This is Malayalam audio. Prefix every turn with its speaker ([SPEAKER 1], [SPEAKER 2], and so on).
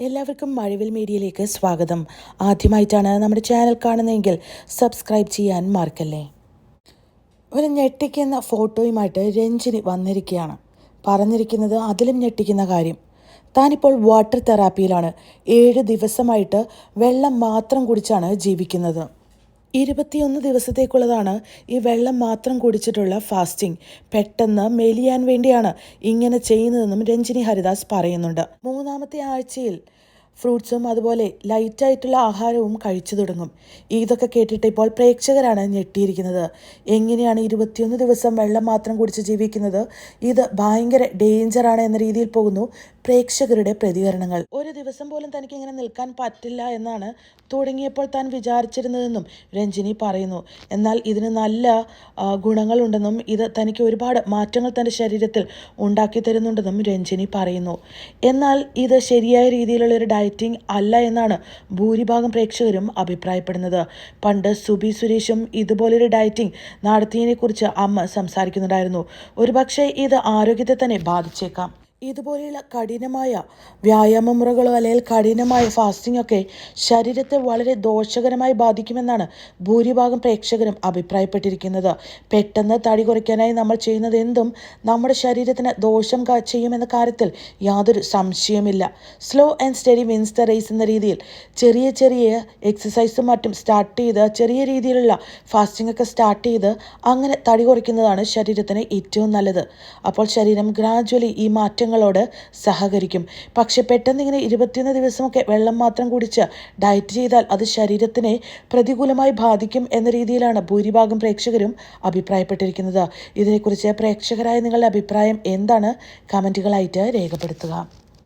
[SPEAKER 1] എല്ലാവർക്കും മഴവിൽ മീഡിയയിലേക്ക് സ്വാഗതം. ആദ്യമായിട്ടാണ് നമ്മുടെ ചാനൽ കാണുന്നതെങ്കിൽ സബ്സ്ക്രൈബ് ചെയ്യാൻ മറക്കല്ലേ. ഒരു ഞെട്ടിക്കുന്ന ഫോട്ടോയുമായിട്ട് രഞ്ജിനി വന്നിരിക്കുകയാണ്. പറഞ്ഞിരിക്കുന്നത് അതിലും ഞെട്ടിക്കുന്ന കാര്യം. താനിപ്പോൾ വാട്ടർ തെറാപ്പിയിലാണ്. ഏഴ് ദിവസമായിട്ട് വെള്ളം മാത്രം കുടിച്ചാണ് ജീവിക്കുന്നത്. ഇരുപത്തിയൊന്ന് ദിവസത്തേക്കുള്ളതാണ് ഈ വെള്ളം മാത്രം കുടിച്ചിട്ടുള്ള ഫാസ്റ്റിംഗ്. പെട്ടെന്ന് മെലിയാൻ വേണ്ടിയാണ് ഇങ്ങനെ ചെയ്യുന്നതെന്നും രഞ്ജിനി ഹരിദാസ് പറയുന്നുണ്ട്. മൂന്നാമത്തെ ആഴ്ചയിൽ ഫ്രൂട്ട്സും അതുപോലെ ലൈറ്റായിട്ടുള്ള ആഹാരവും കഴിച്ചു തുടങ്ങും. ഇതൊക്കെ കേട്ടിട്ട് ഇപ്പോൾ പ്രേക്ഷകരാണ് ഞെട്ടിയിരിക്കുന്നത്. എങ്ങനെയാണ് ഇരുപത്തിയൊന്ന് ദിവസം വെള്ളം മാത്രം കുടിച്ച് ജീവിക്കുന്നത്? ഇത് ഭയങ്കര ഡേഞ്ചറാണ് എന്ന രീതിയിൽ പോകുന്നു പ്രേക്ഷകരുടെ പ്രതികരണങ്ങൾ. ഒരു ദിവസം പോലും തനിക്ക് ഇങ്ങനെ നിൽക്കാൻ പറ്റില്ല എന്നാണ് തുടങ്ങിയപ്പോൾ താൻ വിചാരിച്ചിരുന്നതെന്നും രഞ്ജിനി പറയുന്നു. എന്നാൽ ഇതിന് നല്ല ഗുണങ്ങളുണ്ടെന്നും ഇത് തനിക്ക് ഒരുപാട് മാറ്റങ്ങൾ തന്റെ ശരീരത്തിൽ ഉണ്ടാക്കി തരുന്നുണ്ടെന്നും രഞ്ജിനി പറയുന്നു. എന്നാൽ ഇത് ശരിയായ രീതിയിലുള്ള ഒരു ഡയറ്റിംഗ് അല്ല എന്നാണ് ഭൂരിഭാഗം പ്രേക്ഷകരും അഭിപ്രായപ്പെടുന്നത്. പണ്ട് സുബി സുരേഷും ഇതുപോലൊരു ഡയറ്റിംഗ് നടത്തിയതിനെക്കുറിച്ച് അമ്മ സംസാരിക്കുന്നുണ്ടായിരുന്നു. ഒരുപക്ഷെ ഇത് ആരോഗ്യത്തെ തന്നെ ബാധിച്ചേക്കാം. ഇതുപോലെയുള്ള കഠിനമായ വ്യായാമ മുറകളോ അല്ലെങ്കിൽ കഠിനമായ ഫാസ്റ്റിംഗ് ഒക്കെ ശരീരത്തെ വളരെ ദോഷകരമായി ബാധിക്കുമെന്നാണ് ഭൂരിഭാഗം പ്രേക്ഷകരും അഭിപ്രായപ്പെട്ടിരിക്കുന്നത്. പെട്ടെന്ന് തടി കുറയ്ക്കാനായി നമ്മൾ ചെയ്യുന്നത് എന്തും നമ്മുടെ ശരീരത്തിന് ദോഷം ചെയ്യുമെന്ന കാര്യത്തിൽ യാതൊരു സംശയമില്ല slow and steady wins the race എന്ന രീതിയിൽ ചെറിയ ചെറിയ എക്സസൈസും മറ്റും സ്റ്റാർട്ട് ചെയ്ത് ചെറിയ രീതിയിലുള്ള ഫാസ്റ്റിംഗ് ഒക്കെ സ്റ്റാർട്ട് ചെയ്ത് അങ്ങനെ തടി കുറയ്ക്കുന്നതാണ് ശരീരത്തിന് ഏറ്റവും നല്ലത്. അപ്പോൾ ശരീരം ഗ്രാജ്വലി ഈ മാറ്റങ്ങളോട് സഹകരിക്കും. പക്ഷെ പെട്ടെന്ന് ഇങ്ങനെ ഇരുപത്തിയൊന്ന് ദിവസമൊക്കെ വെള്ളം മാത്രം കുടിച്ച് ഡയറ്റ് ചെയ്താൽ അത് ശരീരത്തിനെ പ്രതികൂലമായി ബാധിക്കും എന്ന രീതിയിലാണ് ഭൂരിഭാഗം പ്രേക്ഷകരും അഭിപ്രായപ്പെട്ടിരിക്കുന്നത്. ഇതിനെക്കുറിച്ച് പ്രേക്ഷകരായ നിങ്ങളുടെ അഭിപ്രായം എന്താണ്? കമന്റുകളായിട്ട് രേഖപ്പെടുത്തുക.